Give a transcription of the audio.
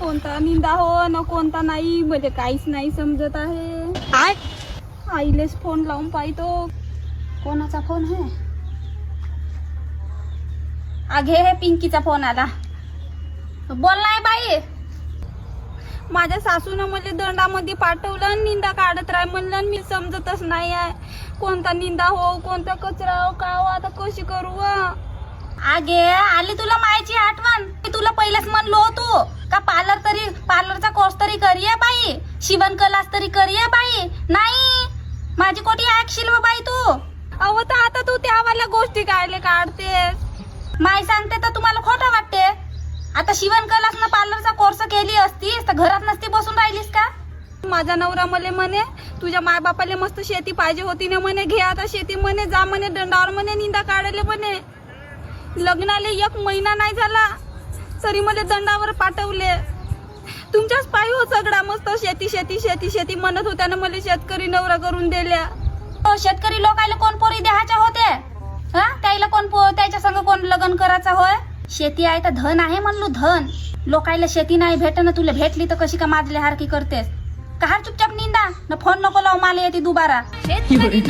कोणता निंदा हो ना कोणता नाही म्हणजे काहीच नाही समजत आहे. आईलेच फोन लावून पाहतो. कोणाचा फोन आहे? आगे हे पिंकीचा फोन आला. बोल नाही बाई. माझ्या सासूनं मला दंडामध्ये पाठवलं निंदा काढत राह म्हणलं मी समजतच नाही आहे. कोणता निंदा हो कोणता कचरा हो का हो आता कशी करू व? आगे आली तुला मायची आठवण? मी तुला पहिलेच म्हणलो होतो. का पार्लर तरी पार्लरचा कोर्स तरी करूया बाई? शिवण क्लास तरी करूया बाई? नाही. माझी कोटी ऐकशील बाई तू? अहो तर आता तू त्यावाल्या गोष्टी काढले काढतेस? माय सांगते तर तुम्हाला खोटं वाटते. आता शिवण क्लास ना पार्लरचा कोर्स केली असतीस तर घरात नसती बसून राहिलीस का? माझा नवरा मले म्हणे तुझ्या माय बापाले मस्त शेती पाहिजे होती ना म्हणे घे आता शेती म्हणे जा म्हणे दंडावर म्हणे निंदा काढले म्हणे. लग्नाले एक महिना नाही झाला तरी मला दंडावर पाठवले. तुमच्याच पायी हो सगळा मस्त शेती शेती शेती शेती म्हणत होत्या ना मला शेतकरी नवरा करून दिल्या. शेतकरी लोकायला कोण पोरी द्यायच्या होते? हा? त्याला कोण पो- त्याच्या संग कोण लग्न करायचा होय? शेती आहे तर धन आहे म्हणलो धन. लोकायला शेती नाही भेट ना तुला भेटली तर कशी का माजले हारकी करतेस? का हार चुपचाप निंदा? न फोन नको लावू मला येते दुबारा. शेतकरी